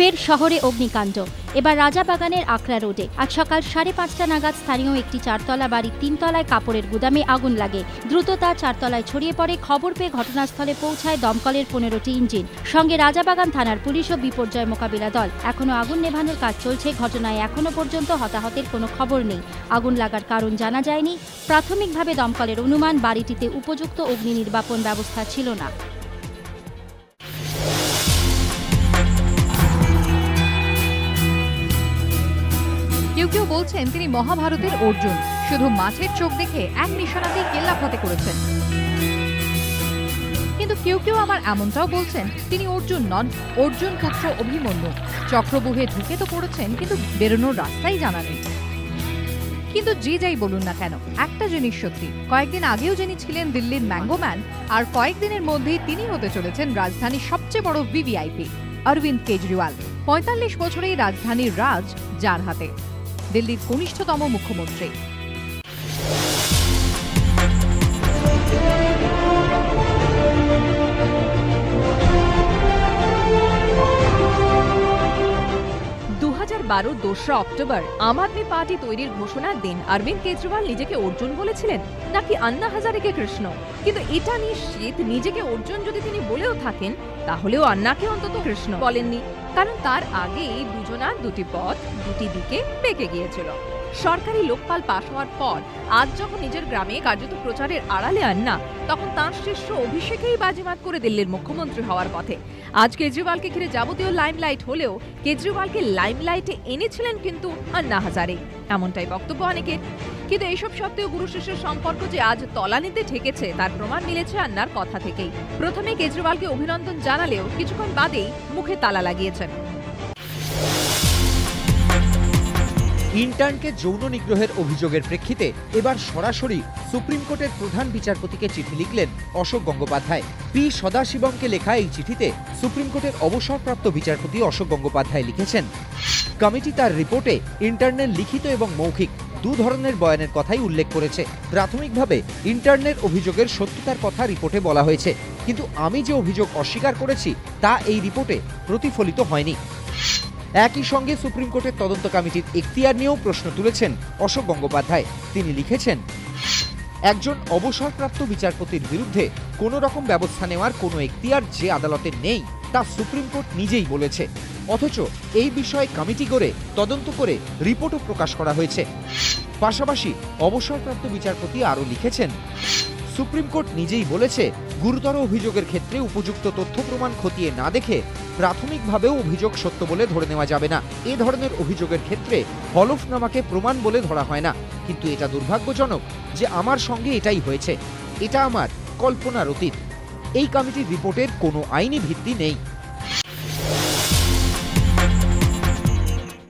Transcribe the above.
ফের শহরে অগ্নিকাণ্ড। এবার রাজাবাগানের আকরা রোডে। আজ সকাল সাড়ে পাঁচটা নাগাদ স্থানীয় একটি চারতলা বাড়ির তিনতলায় কাপড়ের গুদামে আগুন লাগে। দ্রুত তা চারতলায় ছড়িয়ে পড়ে, খবর পেয়ে ঘটনাস্থলে পৌঁছায় দমকলের পনেরোটি ইঞ্জিন। সঙ্গে রাজাবাগান থানার পুলিশ ও বিপর্যয় মোকাবিলা দল। এখনও আগুন নেভানোর কাজ চলছে, ঘটনায় এখনও পর্যন্ত হতাহতের কোনো খবর নেই। আগুন লাগার কারণ জানা যায়নি। প্রাথমিকভাবে দমকলের অনুমান, বাড়িটিতে উপযুক্ত অগ্নি নির্বাপন ব্যবস্থা ছিল না। কেউ বলছেন তিনি মহাভারতের অর্জুন। শুধু মাছের চোখ দেখে এক নিশানাতেই কেল্লা ফতে করেছেন। কিন্তু কেউ কেউ আবার এমনটাও বলছেন, তিনি অর্জুন নন, অর্জুন পুত্র অভিমন্যু। চক্রবুহে ঢুকে তো পড়েছেন, কিন্তু বেরোনোর রাস্তাই জানা নেই। কিন্তু যে যাই বলুন না কেন, একটা জিনিস সত্যি, কয়েকদিন আগেও যিনি ছিলেন দিল্লির ম্যাঙ্গোম্যান আর কয়েকদিনের মধ্যেই তিনি হতে চলেছেন রাজধানীর সবচেয়ে বড় ভিভিআইপি, অরবিন্দ কেজরিওয়াল। পঁয়তাল্লিশ বছরেই রাজধানীর রাজ যার হাতে। দিল্লির কনিষ্ঠতম মুখ্যমন্ত্রী। দু হাজার বারো দোসরা অক্টোবর আম আদমি পার্টি তৈরির ঘোষণার দিন। অরবিন্দ কেজরিওয়াল নিজেকে অর্জুন বলেছিলেন, নাকি আন্না হাজারেকে কৃষ্ণ? কিন্তু এটা নিশ্চিত, নিজেকে অর্জুন যদি তিনি বলেও থাকেন, তাহলেও আন্নাকে অন্তত কৃষ্ণ বলেননি। কারণ তার আগেই দুজনার দুটি পথ, দুটি দিকে পেকে গিয়েছিল। সরকারি লোকপাল পাশ হওয়ার পর, আজ যখন নিজের গ্রামে কার্যত প্রচারের আড়ালে আন্না তখন তাঁর শিষ্য অভিষেকেই বাজিমাত করে দিল্লির মুখ্যমন্ত্রী হওয়ার পথে। আজ কেজরিওয়ালকে ঘিরে যাবতীয় লাইমলাইট হলেও কেজরিওয়ালকে লাইমলাইটে এনেছিলেন কিন্তু আন্না হাজারে। এমনটাই বক্তব্য অনেকের। কিন্তু এইসব সত্ত্বেও গুরু শিষ্যের সম্পর্ক যে আজ তলানিতে ঠেকেছে, তার প্রমাণ মিলেছে আন্নার কথা থেকেই। প্রথমে কেজরিওয়ালকে অভিনন্দন জানালেও কিছুক্ষণ বাদেই মুখে তালা লাগিয়েছেন। ইন্টার্নকে যৌন নিগ্রহের অভিযোগের প্রেক্ষিতে এবার সরাসরি সুপ্রিম কোর্টের প্রধান বিচারপতিকে চিঠি লিখলেন অশোক গঙ্গোপাধ্যায়। পি সদাশিবমকে লেখা এই চিঠিতে সুপ্রিম কোর্টের অবসরপ্রাপ্ত বিচারপতি অশোক গঙ্গোপাধ্যায় লিখেছেন, কমিটি তার রিপোর্টে ইন্টার্নের লিখিত এবং মৌখিক দু ধরনের বয়ানের কথাই উল্লেখ করেছে। প্রাথমিকভাবে ইন্টার্নের অভিযোগের সত্যতার কথা রিপোর্টে বলা হয়েছে, কিন্তু আমি যে অভিযোগ অস্বীকার করেছি তা এই রিপোর্টে প্রতিফলিত হয়নি। একই সঙ্গে সুপ্রিম কোর্টের তদন্ত কমিটির এখতিয়ার নিয়েও প্রশ্ন তুলেছেন অশোক গঙ্গোপাধ্যায়। তিনি লিখেছেন, একজন অবসরপ্রাপ্ত বিচারপতির বিরুদ্ধে কোনো রকম ব্যবস্থা নেওয়ার কোনো এখতিয়ার যে আদালতের নেই, তা সুপ্রিম কোর্ট নিজেই বলেছে। অথচ এই বিষয়ে কমিটি করে তদন্ত করে রিপোর্টও প্রকাশ করা হয়েছে। পাশাপাশি অবসরপ্রাপ্ত বিচারপতি আরও লিখেছেন, সুপ্রিম কোর্ট নিজেই বলেছে, গুরুতর অভিযোগের ক্ষেত্রে উপযুক্ত তথ্য প্রমাণ খতিয়ে না দেখে প্রাথমিকভাবেও অভিযোগ সত্য বলে ধরে নেওয়া যাবে না। এ ধরনের অভিযোগের ক্ষেত্রে হলফনামাকে প্রমাণ বলে ধরা হয় না। কিন্তু এটা দুর্ভাগ্যজনক যে আমার সঙ্গে এটাই হয়েছে। এটা আমার কল্পনার অতীত। এই কমিটির রিপোর্টের কোনো আইনি ভিত্তি নেই।